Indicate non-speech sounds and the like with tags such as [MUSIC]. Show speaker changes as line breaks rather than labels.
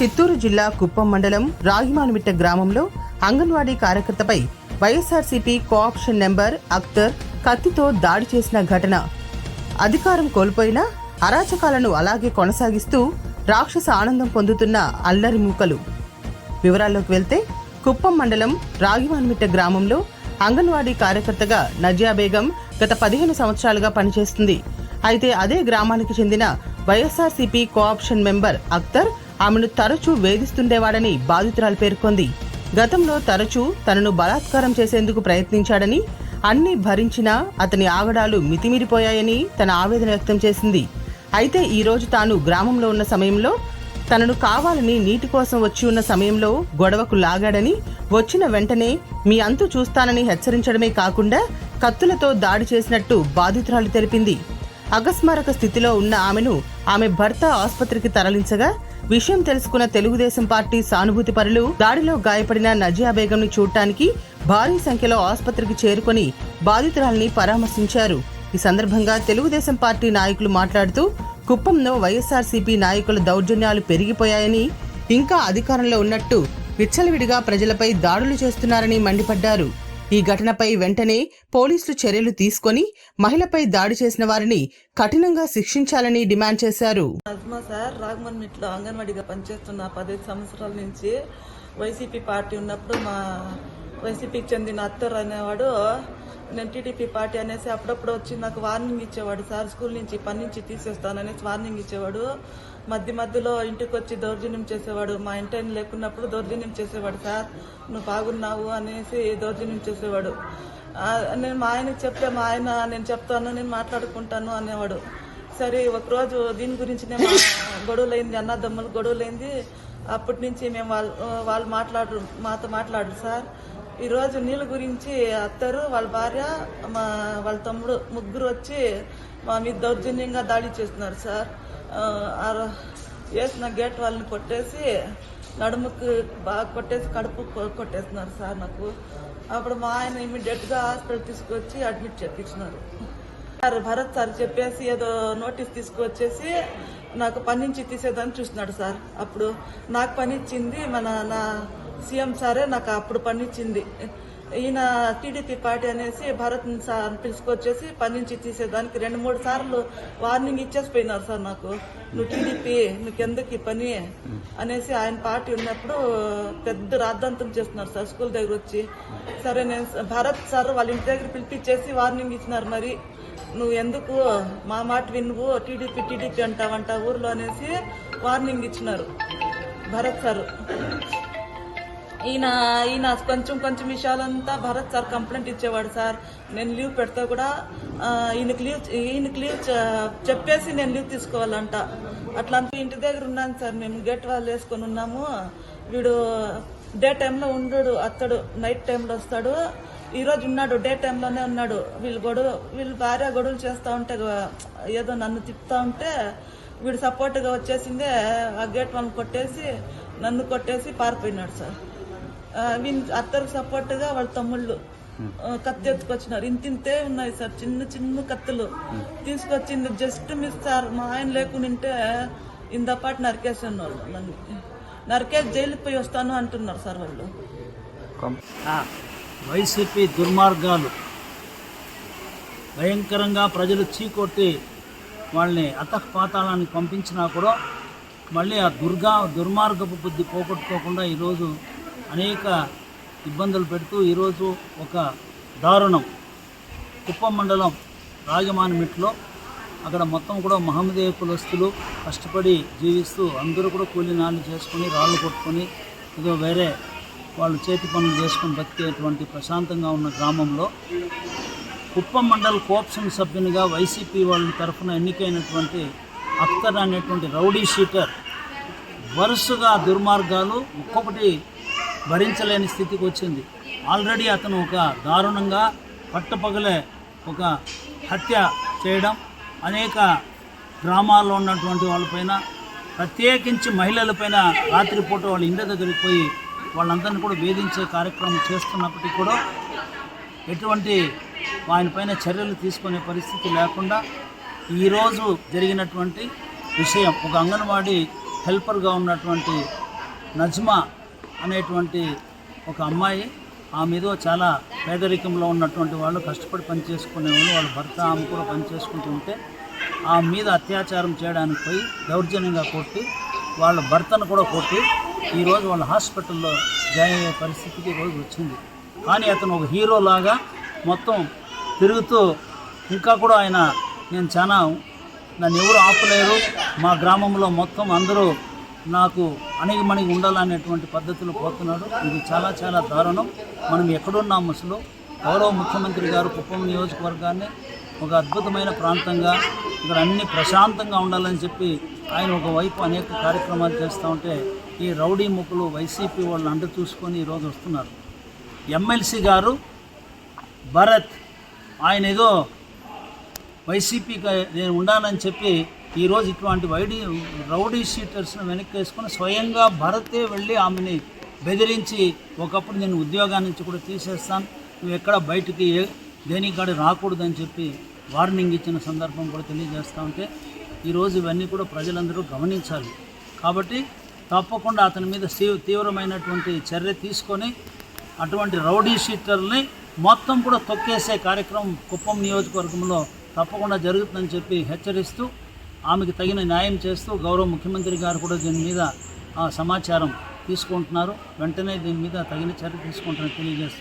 చిత్తూరు జిల్లా కుప్పం మండలం రాగిమానుమిట్ట గ్రామంలో అంగన్వాడీ కార్యకర్తపై వైఎస్ఆర్సీపీ కోఆప్షన్ నెంబర్ అఖ్తర్ కత్తితో దాడి చేసిన ఘటన. అధికారం కోల్పోయిన అరాచకాలను అలాగే కొనసాగిస్తూ రాక్షస ఆనందం పొందుతున్న అల్లరి మూకలు. వివరాల్లోకి వెళ్తే కుప్పం మండలం రాగివాన్మిట్ట గ్రామంలో అంగన్వాడీ కార్యకర్తగా నజియా బేగం గత పదిహేను సంవత్సరాలుగా పనిచేస్తుంది. అయితే అదే గ్రామానికి చెందిన వైఎస్ఆర్సీపీ కోఆప్షన్ మెంబర్ అఖ్తర్ ఆమెను తరచూ వేధిస్తుండేవాడని బాధితురాలు పేర్కొంది. గతంలో తరచూ తనను బలాత్కారం చేసేందుకు ప్రయత్నించాడని అన్ని భరించినా అతని ఆగడాలు మితిమీరిపోయాయని తన ఆవేదన వ్యక్తం చేసింది. అయితే ఈరోజు తాను గ్రామంలో ఉన్న సమయంలో తనను కావాలని నీటి కోసం వచ్చి ఉన్న సమయంలో గొడవకు లాగాడని వచ్చిన వెంటనే మీ అంతు చూస్తానని హెచ్చరించడమే కాకుండా కత్తులతో దాడి చేసినట్టు బాధితురాలు తెలిపింది. అకస్మారక స్థితిలో ఉన్న ఆమెను ఆమె భర్త ఆసుపత్రికి తరలించగా విషయం తెలుసుకున్న తెలుగుదేశం పార్టీ సానుభూతి పరులు దాడిలో గాయపడిన నజియా బేగంను చూడటానికి భారీ సంఖ్యలో ఆసుపత్రికి చేరుకొని బాధితురాల్ని పరామర్శించారు. ఈ సందర్భంగా తెలుగుదేశం పార్టీ నాయకులు మాట్లాడుతూ కుప్పంలో వైఎస్ఆర్సీపీ నాయకుల దౌర్జన్యాలు పెరిగిపోయాయని ఇంకా అధికారంలో ఉన్నట్టు విచ్చలవిడిగా ప్రజలపై దాడులు చేస్తున్నారని మండిపడ్డారు. ఈ ఘటనపై వెంటనే పోలీసులు చర్యలు తీసుకొని మహిళపై దాడి చేసిన వారిని కఠినంగా శిక్షించాలని డిమాండ్ చేశారు.
అజ్మా సార్ రాగమన్ మిట్లో అంగన్వాడీగా పనిచేస్తున్న పదిహేను సంవత్సరాల నుంచి వైసీపీ పార్టీ ఉన్నప్పుడు మా వైసీపీకి చెందిన అత్తర్ అనేవాడు నేను టీడీపీ పార్టీ అనేసి అప్పుడప్పుడు వచ్చి నాకు వార్నింగ్ ఇచ్చేవాడు సార్ స్కూల్ నుంచి పని నుంచి తీసేస్తాననేసి వార్నింగ్ ఇచ్చేవాడు. మధ్య మధ్యలో ఇంటికి వచ్చి దౌర్జన్యం చేసేవాడు. మా ఇంటి లేకున్నప్పుడు దౌర్జన్యం చేసేవాడు సార్ నువ్వు బాగున్నావు అనేసి దౌర్జన్యం చేసేవాడు. నేను మా ఆయనకి చెప్తే మా ఆయన నేను చెప్తాను నేను మాట్లాడుకుంటాను అనేవాడు. సరే ఒకరోజు దీని గురించి నేను [LAUGHS] గొడవలైంది అన్నదమ్ములు గొడవలైంది. అప్పటి నుంచి మేము వాళ్ళు వాళ్ళు మాట్లాడు మాతో మాట్లాడు సార్ ఈరోజు నీళ్ళ గురించి అత్తరు వాళ్ళ భార్య మా వాళ్ళ తమ్ముడు ముగ్గురు వచ్చి మా మీద దౌర్జన్యంగా దాడి చేస్తున్నారు సార్. ఆ, వేసిన గేట్ వాళ్ళని కొట్టేసి నడుముకు బాగా కొట్టేసి కడుపు కొట్టేస్తున్నారు సార్ నాకు. అప్పుడు మా ఆయన ఇమీడియట్గా హాస్పిటల్ తీసుకొచ్చి అడ్మిట్ చేయించినారు సార్ భరత్ సార్ చెప్పేసి ఏదో నోటీస్ తీసుకొచ్చేసి నాకు పని నుంచి తీసేదని చూస్తున్నాడు సార్. అప్పుడు నాకు పని ఇచ్చింది మన నా సీఎం సారే నాకు అప్పుడు పనిచ్చింది ఈయన టీడీపీ పార్టీ అనేసి భరత్ సార్ పిలుచుకొచ్చేసి పని నుంచి తీసేదానికి రెండు మూడు సార్లు వార్నింగ్ ఇచ్చేసి పోయినారు సార్ నాకు. నువ్వు టీడీపీ నీకెందుకు ఈ పని అనేసి ఆయన పార్టీ ఉన్నప్పుడు పెద్ద రాద్ధాంతం చేస్తున్నారు సార్ స్కూల్ దగ్గర వచ్చి. సరే నేను భరత్ సార్ వాళ్ళ ఇంటి దగ్గర పిలిపించేసి వార్నింగ్ ఇచ్చినారు మరి. నువ్వు ఎందుకు మా మాట వినువు టీడీపీ టీడీపీ అంటావంట ఊర్లో అనేసి వార్నింగ్ ఇచ్చినారు. భరత్ సార్. ఈయన ఈయన కొంచెం కొంచెం విషయాలంతా భరత్ సార్ కంప్లైంట్ ఇచ్చేవాడు సార్. నేను లీవ్ పెడితే కూడా ఈయనకి లీవ్ ఈయనకి లీవ్ చెప్పేసి నేను లీవ్ తీసుకోవాలంట. అట్లా ఇంటి దగ్గర ఉన్నాను సార్. మేము గేట్ వాళ్ళు వేసుకొని ఉన్నాము. వీడు డే టైంలో ఉండడు అత్తడు. నైట్ టైంలో వస్తాడు. ఈరోజు ఉన్నాడు డే టైంలోనే ఉన్నాడు. వీళ్ళు గొడవ వీళ్ళు భార్య గొడవలు చేస్తూ ఉంటే ఏదో నన్ను తిప్పుతా ఉంటే వీడు సపోర్ట్గా వచ్చేసిందే ఆ గేట్ వాళ్ళని కొట్టేసి నన్ను కొట్టేసి పారిపోయినాడు సార్. వీని అత్తరికి సపోర్ట్గా వాళ్ళ తమ్ముళ్ళు ఆ, కత్తి ఎత్తుకొచ్చినారు. ఇంతింతే ఉన్నాయి సార్ చిన్న చిన్న కత్తులు. తీసుకొచ్చింది జస్ట్ మిస్ సార్ మా ఆయన లేకుంటే ఇంతపాటు నరికేసాను వాళ్ళు నన్ను. నరికేసి జైలుకి పోయి వస్తాను అంటున్నారు సార్ వాళ్ళు.
వైసీపీ దుర్మార్గాలు. భయంకరంగా ప్రజలు చీకొట్టి వాళ్ళని అతఃపాతాళానికి పంపించినా కూడా మళ్ళీ ఆ దుర్గా దుర్మార్గపు బుద్ధి పోగొట్టుకోకుండా ఈరోజు అనేక ఇబ్బందులు పెడుతూ ఈరోజు ఒక దారుణం. కుప్పం మండలం రాజమానిమిట్లో అక్కడ మొత్తం కూడా మహమ్మదీయ కులస్తులు కష్టపడి జీవిస్తూ అందరూ కూడా కూలి నాళ్ళు చేసుకొని రాళ్ళు కొట్టుకొని ఏదో వేరే వాళ్ళు చేతి పనులు చేసుకొని బతికేటువంటి ప్రశాంతంగా ఉన్న గ్రామంలో కుప్పం మండల్ కోఆప్షన్ సభ్యునిగా వైసీపీ వాళ్ళ తరఫున ఎన్నికైనటువంటి అఖ్తర్ అనేటువంటి రౌడీ షీటర్ వరుసగా దుర్మార్గాలు ఒక్కొక్కటి భరించలేని స్థితికి వచ్చింది. ఆల్రెడీ అతను ఒక దారుణంగా పట్టపగలే ఒక హత్య చేయడం అనేక గ్రామాల్లో ఉన్నటువంటి వాళ్ళపైన ప్రత్యేకించి మహిళలపైన రాత్రిపూట వాళ్ళ ఇంటి దగ్గరికి పోయి వాళ్ళందరినీ కూడా వేధించే కార్యక్రమం చేస్తున్నప్పటికీ కూడా ఎటువంటి ఆయనపైన చర్యలు తీసుకునే పరిస్థితి లేకుండా ఈరోజు జరిగినటువంటి విషయం ఒక అంగన్వాడీ హెల్పర్గా ఉన్నటువంటి నజ్మా అనేటువంటి ఒక అమ్మాయి. ఆమె ఏదో చాలా పేదరికంలో ఉన్నటువంటి వాళ్ళు కష్టపడి పని చేసుకునే వాళ్ళు వాళ్ళ భర్త ఆమె కూడా పని చేసుకుంటూ ఉంటే ఆమె మీద అత్యాచారం చేయడానికి పోయి దౌర్జన్యంగా కొట్టి వాళ్ళ భర్తను కూడా కొట్టి ఈరోజు వాళ్ళ హాస్పిటల్లో జాయిన్ అయ్యే పరిస్థితికి ఈరోజు వచ్చింది. కానీ అతను ఒక హీరోలాగా మొత్తం తిరుగుతూ ఇంకా కూడా ఆయన నేను చాలా నన్ను ఎవరు ఆపలేరు. మా గ్రామంలో మొత్తం అందరూ నాకు అణిగిమణిగి ఉండాలనేటువంటి పద్ధతిలో పోతున్నాడు. ఇది చాలా చాలా దారుణం. మనం ఎక్కడున్నాం అసలు గౌరవ ముఖ్యమంత్రి గారు కుప్పం నియోజకవర్గాన్ని ఒక అద్భుతమైన ప్రాంతంగా ఇక్కడ అన్ని ప్రశాంతంగా ఉండాలని చెప్పి ఆయన ఒకవైపు అనేక కార్యక్రమాలు చేస్తూ ఉంటే ఈ రౌడీ ముక్కులు వైసీపీ వాళ్ళు అండ చూసుకొని ఈరోజు వస్తున్నారు. ఎమ్మెల్సీ గారు భరత్ ఆయన ఏదో వైసీపీకి నేను ఉండాలని చెప్పి ఈరోజు ఇటువంటి వైడి రౌడీ షీటర్స్ను వెనక్కి వేసుకొని స్వయంగా భరతే వెళ్ళి ఆమెని బెదిరించి ఒకప్పుడు నేను ఉద్యోగాన్ని నుంచి కూడా తీసేస్తాను నువ్వు ఎక్కడ బయటికి ఏ దేనికి రాకూడదని చెప్పి వార్నింగ్ ఇచ్చిన సందర్భం కూడా తెలియజేస్తూ ఉంటే ఈరోజు ఇవన్నీ కూడా ప్రజలందరూ గమనించాలి. కాబట్టి తప్పకుండా అతని మీద తీవ్రమైనటువంటి చర్య తీసుకొని అటువంటి రౌడీ షీటర్ని మొత్తం కూడా తొక్కేసే కార్యక్రమం కుప్పం నియోజకవర్గంలో తప్పకుండా జరుగుతుందని చెప్పి హెచ్చరిస్తూ ఆమెకు తగిన న్యాయం చేస్తూ గౌరవ ముఖ్యమంత్రి గారు కూడా దీని మీద ఆ, సమాచారం తీసుకుంటున్నారు. వెంటనే దీని మీద తగిన చర్య తీసుకుంటారని తెలియజేస్తున్నారు